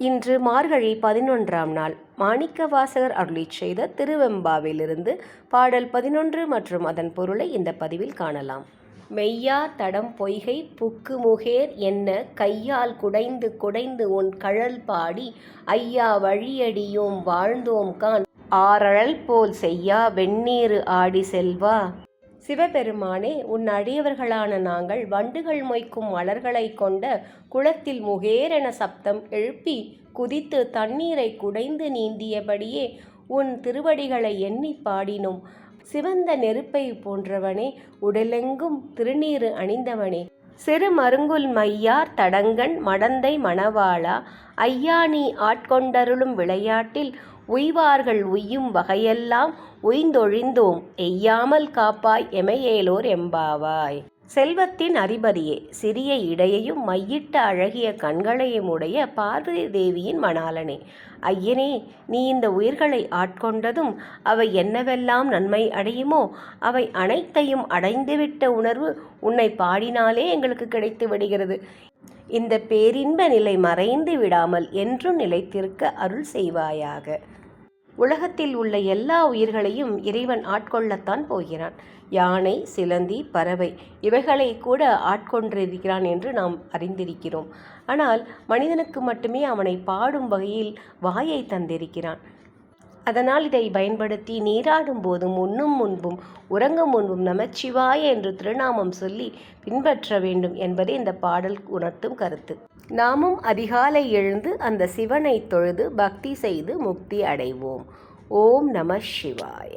இன்று மார்கழி பதினொன்றாம் நாள் மாணிக்கவாசகர் அருளிச் செய்த திருவெம்பாவிலிருந்து பாடல் பதினொன்று மற்றும் அதன் பொருளை இந்த பதிவில் காணலாம். மெய்யா தடம் பொய்கை புக்கு முகேர் என்ன கையால் குடைந்து குடைந்து உன் கழல் பாடி ஐயா வழியடியோம் வாழ்ந்தோம் கான் ஆறழல் போல் செய்யா வெந்நீரு ஆடி செல்வா சிவபெருமானே உன் அடியவர்களான நாங்கள் வண்டுகள் மொய்க்கும் மலர்களைக் கொண்ட குளத்தில் முகேரென சப்தம் எழுப்பி குதித்து தண்ணீரை குடைந்து நீந்தியபடியே உன் திருவடிகளை எண்ணி பாடினோம். சிவந்த நெருப்பை போன்றவனே உடலெங்கும் திருநீறு அணிந்தவனே. சிறு மருங்குல் மையார் தடங்கன் மடந்தை மணவாளா ஐயா நீ ஆட்கொண்டருளும் விளையாட்டில் உய்வார்கள் உய்யும் வகையெல்லாம் உய்ந்தொழிந்தோம். எய்யாமல் காப்பாய் எமையேலோர் எம்பாவாய். செல்வத்தின் அதிபதியே சிறிய இடையையும் மையிட்ட அழகிய கண்களையும் உடைய பார்வதி தேவியின் மணாலனே ஐயனே நீ இந்த உயிர்களை ஆட்கொண்டதும் அவை என்னவெல்லாம் நன்மை அடையுமோ அவை அனைத்தையும் அடைந்துவிட்ட உணர்வு உன்னை பாடினாலே எங்களுக்கு கிடைத்து விடுகிறது இந்த பேரின்ப நிலை மறைந்து விடாமல் என்றும் நிலைத்திருக்க அருள் செய்வாயாக. உலகத்தில் உள்ள எல்லா உயிர்களையும் இறைவன் ஆட்கொள்ளத்தான் போகிறான். யானை சிலந்தி பறவை இவைகளை கூட ஆட்கொண்டிருக்கிறான் என்று நாம் அறிந்திருக்கிறோம். ஆனால் மனிதனுக்கு மட்டுமே அவனை பாடும் வகையில் வாயை தந்திருக்கிறான். அதனால் இதை பயன்படுத்தி நீராடும் போதும் உண்ணும் முன்பும் உறங்கும் முன்பும் நமச்சிவாய என்று திருநாமம் சொல்லி பின்பற்ற வேண்டும் என்பதே இந்த பாடல் உணர்த்தும் கருத்து. நாமும் அதிகாலை எழுந்து அந்த சிவனை தொழுது பக்தி செய்து முக்தி அடைவோம். ஓம் நம சிவாய.